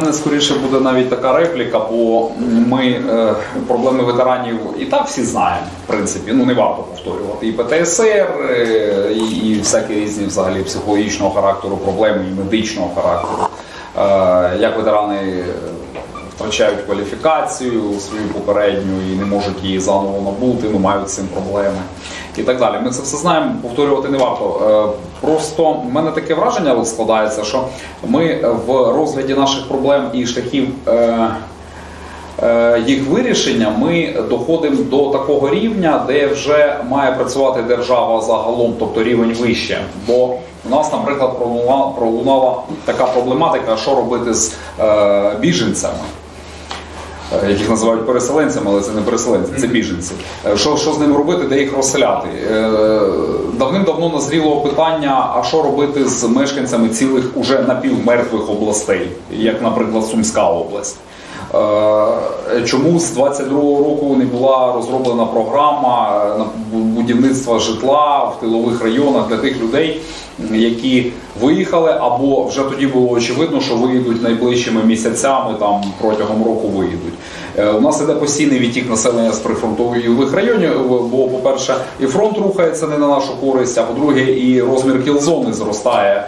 мене скоріше буде навіть така репліка, бо ми е, проблеми ветеранів і так всі знаємо, в принципі. Ну не варто повторювати. І ПТСР, е, і, і всякі різні взагалі психологічного характеру проблеми, і медичного характеру. Е, як ветерани втрачають кваліфікацію свою попередню і не можуть її заново набути, ну мають з цим проблеми і так далі. Ми це все знаємо, повторювати не варто. Е, Просто в мене таке враження складається, що ми в розгляді наших проблем і шляхів. е, е, Їх вирішення ми доходимо до такого рівня, де вже має працювати держава загалом, тобто рівень вище. Бо у нас, наприклад, пролунала, пролунала така проблематика, що робити з е, біженцями яких називають переселенцями, але це не переселенці, це біженці. Е, Що, що з ними робити, де їх розселяти? Е, Давним-давно назріло питання: а що робити з мешканцями цілих уже напівмертвих областей, як, наприклад, Сумська область. Е, Чому з 22-го року не була розроблена програма е, на будівництва житла в тилових районах для тих людей, які виїхали, або вже тоді було очевидно, що виїдуть найближчими місяцями, там протягом року виїдуть. Е, У нас іде постійний відтік населення з прифронтових районів, бо, по-перше, і фронт рухається не на нашу користь, а по-друге, і розмір кілзони зростає